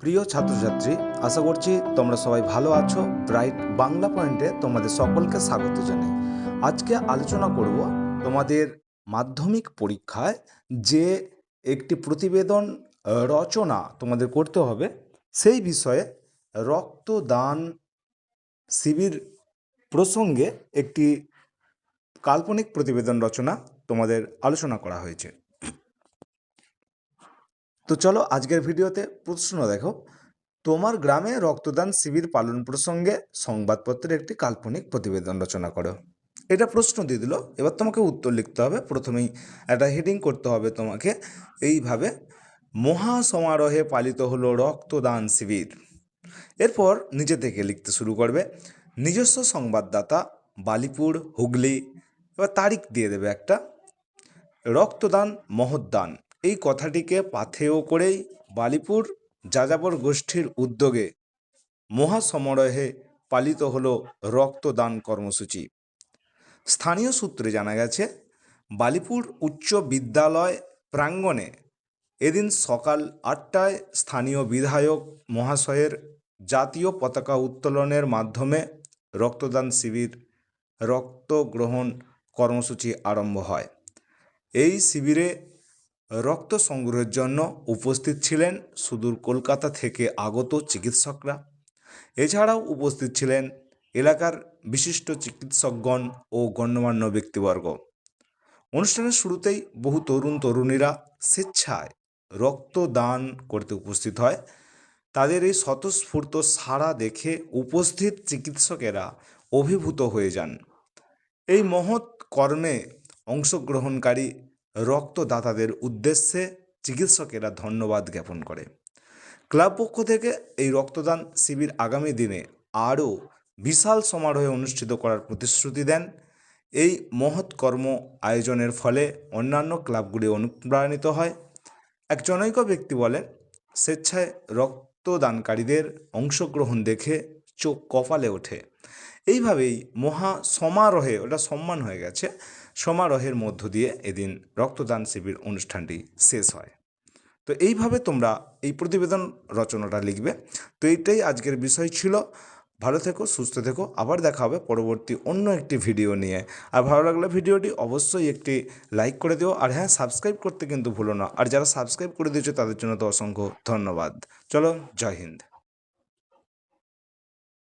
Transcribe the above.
প্রিয় ছাত্রছাত্রী, আশা করছি তোমরা সবাই ভালো আছো। ব্রাইট বাংলা পয়েন্টে তোমাদের সকলকে স্বাগত জানাই। আজকে আলোচনা করব তোমাদের মাধ্যমিক পরীক্ষায় যে একটি প্রতিবেদন রচনা তোমাদের করতে হবে, সেই বিষয়ে রক্তদান শিবির প্রসঙ্গে একটি কাল্পনিক প্রতিবেদন রচনা তোমাদের আলোচনা করা হয়েছে। তো চলো আজকের ভিডিওতে প্রশ্ন দেখো। তোমার গ্রামে রক্তদান শিবির পালন প্রসঙ্গে সংবাদপত্রের একটি কাল্পনিক প্রতিবেদন রচনা করো। এটা প্রশ্ন দিয়ে দিল। এবার তোমাকে উত্তর লিখতে হবে। প্রথমেই একটা হেডিং করতে হবে তোমাকে। এইভাবে মহা সমারোহে পালিত হলো রক্তদান শিবির। এরপর নিজে থেকে লিখতে শুরু করবে। নিজস্ব সংবাদদাতা, বালিপুর, হুগলি, এবার তারিখ দিয়ে দেবে একটা। রক্তদান মহৎদান এই কথাটিকে পাথেয় করেই বালিপুর যাযাবর গোষ্ঠীর উদ্যোগে মহাসমারোহে পালিত হলো রক্তদান কর্মসূচি। স্থানীয় সূত্রে জানা গেছে, বালিপুর উচ্চ বিদ্যালয় প্রাঙ্গণে এদিন সকাল আটটায় স্থানীয় বিধায়ক মহাশয়ের জাতীয় পতাকা উত্তোলনের মাধ্যমে রক্তদান শিবির রক্ত গ্রহণ কর্মসূচি আরম্ভ হয়। এই শিবিরে রক্ত সংগ্রহের জন্য উপস্থিত ছিলেন সুদূর কলকাতা থেকে আগত চিকিৎসকরা। এছাড়াও উপস্থিত ছিলেন এলাকার বিশিষ্ট চিকিৎসকগণ ও গণ্যমান্য ব্যক্তিবর্গ। অনুষ্ঠানের শুরুতেই বহু তরুণ তরুণীরা স্বেচ্ছায় রক্তদান করতে উপস্থিত হয়। তাদের এই স্বতঃস্ফূর্ত সাড়া দেখে উপস্থিত চিকিৎসকেরা অভিভূত হয়ে যান। এই মহৎ কর্মে অংশগ্রহণকারী রক্তদাতাদের উদ্দেশ্যে চিকিৎসকেরা ধন্যবাদ জ্ঞাপন করে। ক্লাব পক্ষ থেকে এই রক্তদান শিবির আগামী দিনে আরও বিশাল সমারোহে অনুষ্ঠিত করার প্রতিশ্রুতি দেন। এই মহৎ কর্ম আয়োজনের ফলে অন্যান্য ক্লাবগুলি অনুপ্রাণিত হয়। এক জনৈক ব্যক্তি বলেন, স্বেচ্ছায় রক্তদানকারীদের অংশগ্রহণ দেখে চোখ কপালে ওঠে। এইভাবেই মহা সমারোহে, ওটা সম্মান হয়ে গেছে, সমারোহের মধ্য দিয়ে এদিন রক্তদান শিবির অনুষ্ঠানটি শেষ হয়। তো এইভাবে তোমরা এই প্রতিবেদন রচনাটা লিখবে। তো এইটাই আজকের বিষয় ছিল। ভালো থেকো, সুস্থ থেকো। আবার দেখা হবে পরবর্তী অন্য একটি ভিডিও নিয়ে। আর ভালো লাগলে ভিডিওটি অবশ্যই একটি লাইক করে দিও। আর হ্যাঁ সাবস্ক্রাইব করতে কিন্তু ভুলো না। আর যারা সাবস্ক্রাইব করে দিয়েছ, তাদের জন্য তো অসংখ্য ধন্যবাদ। চলো, জয় হিন্দ।